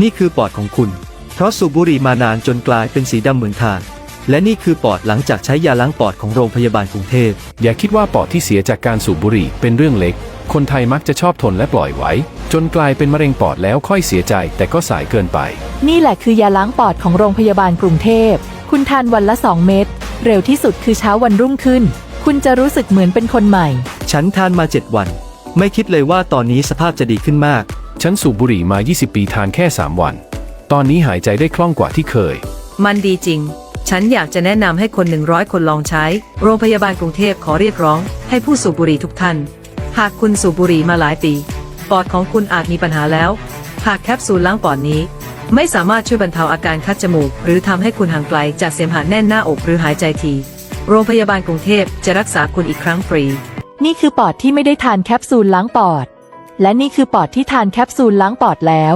นี่คือปอดของคุณ เพราะสูบบุหรี่มานานจนกลายเป็นสีดำเหมือนถ่าน และนี่คือปอดหลังจากใช้ยาล้างปอดของโรงพยาบาลกรุงเทพ อย่าคิดว่าปอดที่เสียจากการสูบบุหรี่เป็นเรื่องเล็ก คนไทยมักจะชอบทนและปล่อยไว้ จนกลายเป็นมะเร็งปอดแล้วค่อยเสียใจ แต่ก็สายเกินไป นี่แหละคือยาล้างปอดของโรงพยาบาลกรุงเทพ คุณทานวันละ 2 เม็ด เร็วที่สุดคือเช้าวันรุ่งขึ้น คุณจะรู้สึกเหมือนเป็นคนใหม่ ฉันทานมาเจ็ดวัน ไม่คิดเลยว่าตอนนี้สภาพจะดีขึ้นมาก ฉันสูบบุหรี่มา 20 ปีทานแค่ 3 วัน ตอนนี้หายใจได้คล่องกว่าที่เคย มันดีจริง ฉันอยากจะแนะนำให้คน 100 คนลองใช้ โรงพยาบาลกรุงเทพขอเรียกร้อง ให้ผู้สูบบุหรี่ทุกท่าน หากคุณสูบบุหรี่มาหลายปี ปอดของคุณอาจมีปัญหาแล้ว หากแคปซูลล้างปอดนี้ ไม่สามารถช่วยบรรเทาอาการคัดจมูก หรือทำให้คุณห่างไกลจากเสมหะแน่นหน้าอกหรือหายใจที โรงพยาบาลกรุงเทพจะรักษาคุณอีกครั้งฟรี นี่คือปอดที่ไม่ได้ทานแคปซูลล้างปอด และนี่คือปอดที่ทานแคปซูลล้างปอดแล้ว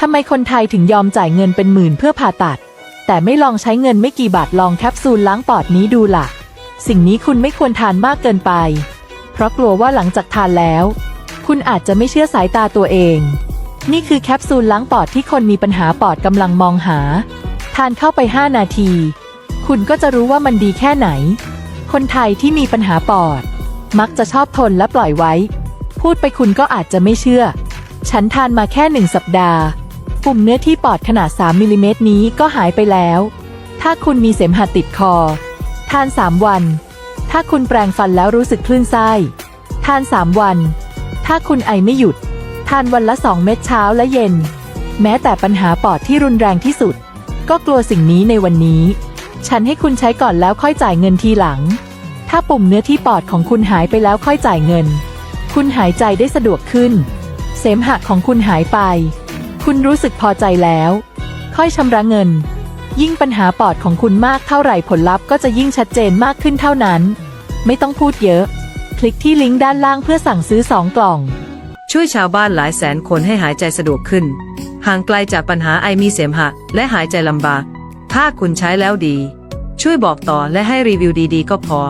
ทำไมคนไทยถึงยอมจ่ายเงินเป็นหมื่นเพื่อผ่าตัด แต่ไม่ลองใช้เงินไม่กี่บาทลองแคปซูลล้างปอดนี้ดูล่ะ สิ่งนี้คุณไม่ควรทานมากเกินไป เพราะกลัวว่าหลังจากทานแล้ว คุณอาจจะไม่เชื่อสายตาตัวเอง นี่คือแคปซูลล้างปอดที่คนมีปัญหาปอดกำลังมองหา ทานเข้าไป 5 นาที คุณก็จะรู้ว่ามันดีแค่ไหน คนไทยที่มีปัญหาปอด มักจะชอบทนและปล่อยไว้ พูดไปคุณก็อาจจะไม่เชื่อ ฉันทานมาแค่หนึ่งสัปดาห์ ปุ่มเนื้อที่ปอดขนาด 3มิลลิเมตรนี้ก็หายไปแล้ว ถ้าคุณมีเสมหะติดคอ ทาน 3 วัน ถ้าคุณแปรงฟันแล้วรู้สึกคลื่นไส้ ทาน 3 วัน ถ้าคุณไอไม่หยุด ทานวันละ 2 เม็ดเช้าและเย็น แม้แต่ปัญหาปอดที่รุนแรงที่สุด ก็กลัวสิ่งนี้ในวันนี้ ฉันให้คุณใช้ก่อนแล้วค่อยจ่ายเงินทีหลัง ถ้าปุ่มเนื้อที่ปอดของคุณหายไปแล้วค่อยจ่ายเงิน คุณหายใจได้สะดวกขึ้น เสมหะของคุณหายไป คุณรู้สึกพอใจแล้ว ค่อยชำระเงิน ยิ่งปัญหาปอดของคุณมากเท่าไหร่ผลลัพธ์ก็จะยิ่งชัดเจนมากขึ้นเท่านั้น ไม่ต้องพูดเยอะ คลิกที่ลิงก์ด้านล่างเพื่อสั่งซื้อ 2 กล่อง ช่วยชาวบ้านหลายแสนคนให้หายใจสะดวกขึ้น ห่างไกลจากปัญหาไอมีเสมหะ และหายใจลำบาก ถ้าคุณใช้แล้วดี ช่วยบอกต่อและให้รีวิวดีๆ ก็พอ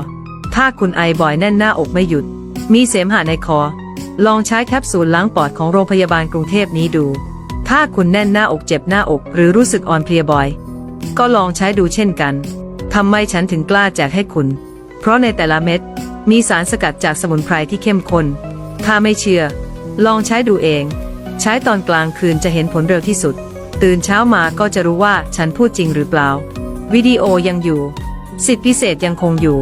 ถ้าคุณไอบ่อยแน่นหน้าอกไม่หยุด มีเสมหะในคอ ลองใช้แคปซูลล้างปอดของโรงพยาบาลกรุงเทพนี้ดู ถ้าคุณแน่นหน้าอกเจ็บหน้าอกหรือรู้สึกอ่อนเพลียบ่อย ก็ลองใช้ดูเช่นกัน ทำไมฉันถึงกล้าแจกให้คุณ เพราะในแต่ละเม็ด มีสารสกัดจากสมุนไพรที่เข้มข้น ถ้าไม่เชื่อ ลองใช้ดูเอง ใช้ตอนกลางคืนจะเห็นผลเร็วที่สุด ตื่นเช้ามาก็จะรู้ว่าฉันพูดจริงหรือเปล่า วิดีโอยังอยู่ สิทธิพิเศษยังคงอยู่